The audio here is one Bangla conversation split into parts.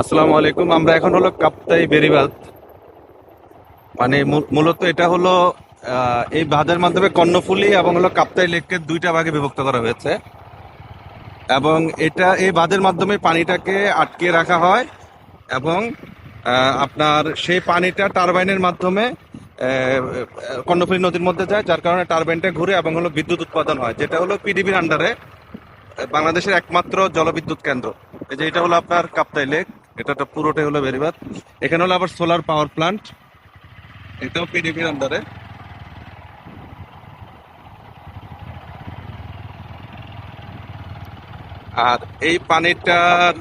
আসসালামু আলাইকুম, আমরা এখন হলো কাপ্তাই বেরিবাদ মানে মূল- মূলত এটা হলো এই বাঁধের মাধ্যমে কর্ণফুলী এবং হলো কাপ্তাই লেককে দুইটা ভাগে বিভক্ত করা হয়েছে। এবং এটা, এই বাঁধের মাধ্যমে পানিটাকে আটকে রাখা হয় এবং আপনার সেই পানিটা টারবাইনের মাধ্যমে কর্ণফুলী নদীর মধ্যে যায়, যার কারণে টারবাইনটা ঘুরে এবং হলো বিদ্যুৎ উৎপাদন হয়, যেটা হলো পিডিবির আন্ডারে বাংলাদেশের একমাত্র জলবিদ্যুৎ কেন্দ্র। এই যে এটা হলো আপনার কাপ্তাই লেক। এটা পুরোটাই হলো বেরিবাদ। এখানে হলো আবার সোলার পাওয়ার প্লান্ট এটাও পিডিপির আন্ডারে আর এই পানিটার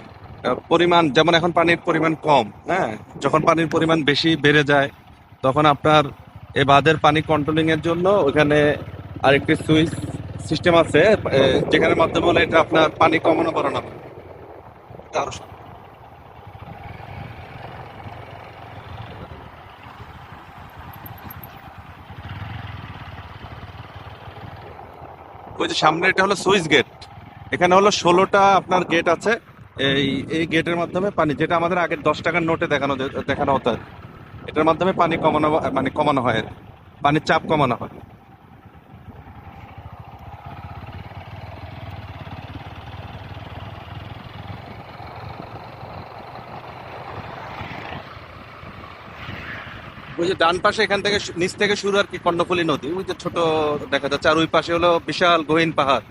পরিমাণ, যেমন এখন পানির পরিমাণ কম হ্যাঁ? যখন পানির পরিমাণ বেশি বেড়ে যায়, তখন আপনার এই বাঁধের পানি কন্ট্রোলিং এর জন্য ওখানে আরেকটি সুইচ সিস্টেম আছে যেখানে মাধ্যমে এটা আপনার পানি কমানো, বাড়ানো হয়। এটা আরও সহজ। ওই যে সামনে এটা হলো সুইচ গেট। এখানে হলো ষোলোটা আপনার গেট আছে। এই এই গেটের মাধ্যমে পানি, যেটা আমাদের আগের দশ টাকার নোটে দেখানো দেখানো হতো। এটার মাধ্যমে পানি কমানো মানে কমানো হয়। পানির চাপ কমানো হয়। ওই যে ডান পাশে এখান থেকে নিচ থেকে শুরু আর কি কর্ণফুলী নদী ওই যে ছোট দেখা যাচ্ছে আর ওই পাশে হলো বিশাল গহীন পাহাড়।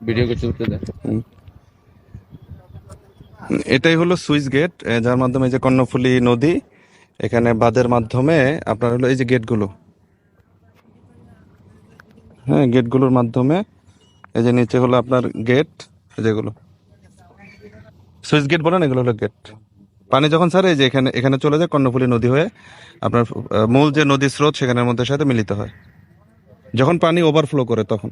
ভিডিও করতে করতে এটাই হলো সুইচ গেট যার মাধ্যমে যে কর্ণফুলী নদী এখানে বাঁধের মাধ্যমে আপনার হলো এই যে গেটগুলো। হ্যাঁ গেটগুলোর মাধ্যমে এই যে নিচে হলো আপনার গেট যেগুলো সুইচ গেট বলেন, এগুলো হলো গেট পানি যখন স্যার এই যে এখানে এখানে চলে যায় কর্ণফুলি নদী হয়ে, আপনার মূল যে নদীর স্রোত সেখানের মধ্যে সাথে মিলিত হয়। যখন পানি ওভারফ্লো করে তখন।